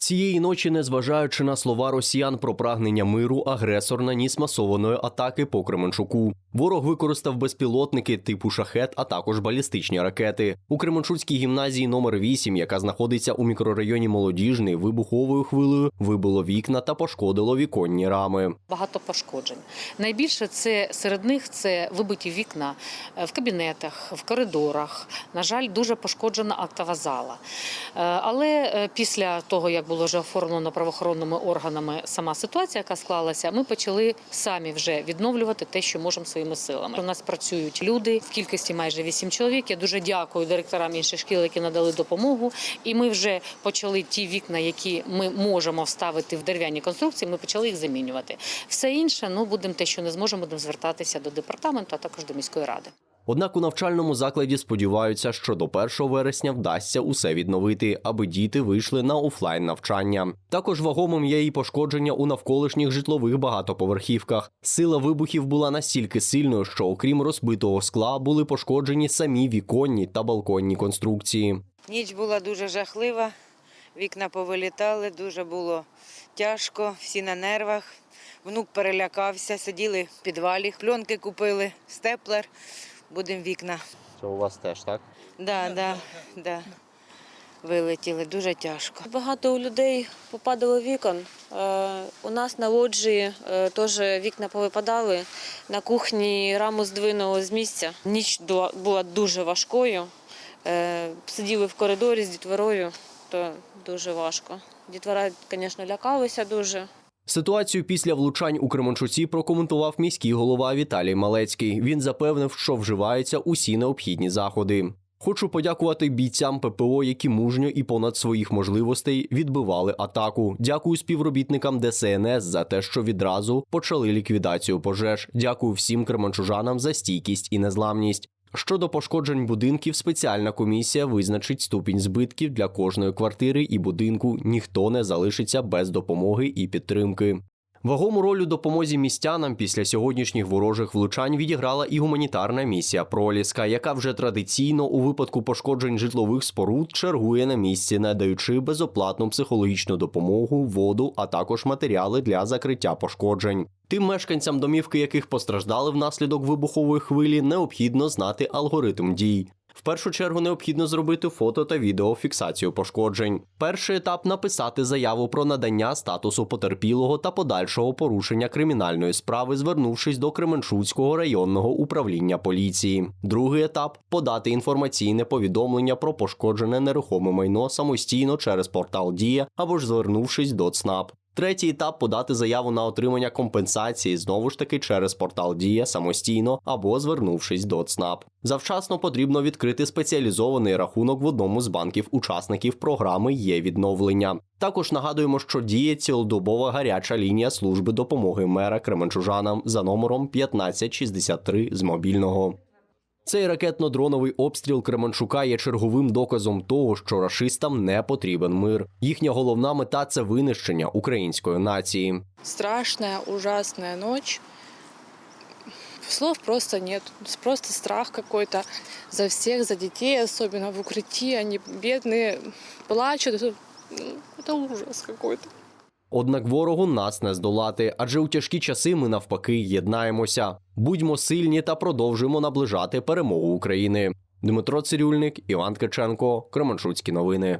Цієї ночі, незважаючи на слова росіян про прагнення миру, агресор наніс масованої атаки по Кременчуку. Ворог використав безпілотники типу шахет, а також балістичні ракети. У Кременчуцькій гімназії номер 8 яка знаходиться у мікрорайоні Молодіжний, вибуховою хвилею вибило вікна та пошкодило віконні рами. Багато пошкоджень. Найбільше це серед них це вибиті вікна е, в кабінетах, в коридорах. На жаль, дуже пошкоджена актова зала. Е, Але е, після того, як було вже оформлено правоохоронними органами сама ситуація, яка склалася, ми почали самі вже відновлювати те, що можемо своїми силами. У нас працюють люди в кількості майже 8 чоловік. Я дуже дякую директорам інших шкіл, які надали допомогу. І ми вже почали ті вікна, які ми можемо вставити в дерев'яні конструкції. Ми почали їх замінювати. Все інше, ну будемо те, що не зможемо, будемо звертатися до департаменту, а також до міської ради. Однак у навчальному закладі сподіваються, що до 1 вересня вдасться усе відновити, аби діти вийшли на офлайн навчання. Також вагомим є і пошкодження у навколишніх житлових багатоповерхівках. Сила вибухів була настільки сильною, що окрім розбитого скла були пошкоджені самі віконні та балконні конструкції. Ніч була дуже жахлива, вікна повилітали, дуже було тяжко, всі на нервах. Внук перелякався, сиділи в підвалі, пленки купили, степлер, будемо вікна. Це у вас теж так? Да, да, да. Вилетіли, дуже тяжко. Багато у людей попадало вікон. Е, У нас на лоджії е, теж вікна повипадали. На кухні раму здвинуло з місця. Ніч була дуже важкою. Е, Сиділи в коридорі з дітворою, то дуже важко. Дітвора, звісно, лякалися дуже. Ситуацію після влучань у Кременчуці прокоментував міський голова Віталій Малецький. Він запевнив, що вживаються усі необхідні заходи. Хочу подякувати бійцям ППО, які мужньо і понад своїх можливостей відбивали атаку. Дякую співробітникам ДСНС за те, що відразу почали ліквідацію пожеж. Дякую всім кременчужанам за стійкість і незламність. Щодо пошкоджень будинків, спеціальна комісія визначить ступінь збитків для кожної квартири і будинку. Ніхто не залишиться без допомоги і підтримки. Вагому роль у допомозі містянам після сьогоднішніх ворожих влучань відіграла і гуманітарна місія Проліска, яка вже традиційно у випадку пошкоджень житлових споруд чергує на місці, надаючи безоплатну психологічну допомогу, воду, а також матеріали для закриття пошкоджень. Тим мешканцям домівки, яких постраждали внаслідок вибухової хвилі, необхідно знати алгоритм дій. В першу чергу необхідно зробити фото та відеофіксацію пошкоджень. Перший етап написати заяву про надання статусу потерпілого та подальшого порушення кримінальної справи, звернувшись до Кременчуцького районного управління поліції. Другий етап подати інформаційне повідомлення про пошкоджене нерухоме майно самостійно через портал Дія або ж звернувшись до ЦНАП. Третій етап подати заяву на отримання компенсації знову ж таки через портал Дія самостійно або звернувшись до ЦНАП. Завчасно потрібно відкрити спеціалізований рахунок в одному з банків-учасників програми є відновлення. Також нагадуємо, що діє цілодобова гаряча лінія служби допомоги мера Кременчужанам за номером 1563 з мобільного. Цей ракетно-дроновий обстріл Кременчука є черговим доказом того, що рашистам не потрібен мир. Їхня головна мета це винищення української нації. страшная, ужасная ночь. Слов просто нет. Просто страх какой-то за всех, за детей, особенно в укрытии. Они бедные, плачут. Это, ну, это ужас какой-то. Однак ворогу нас не здолати, адже у тяжкі часи ми навпаки єднаємося. Будьмо сильні та продовжуємо наближати перемогу України. Дмитро Цирюльник, Іван Ткаченко, Кременчуцькі новини.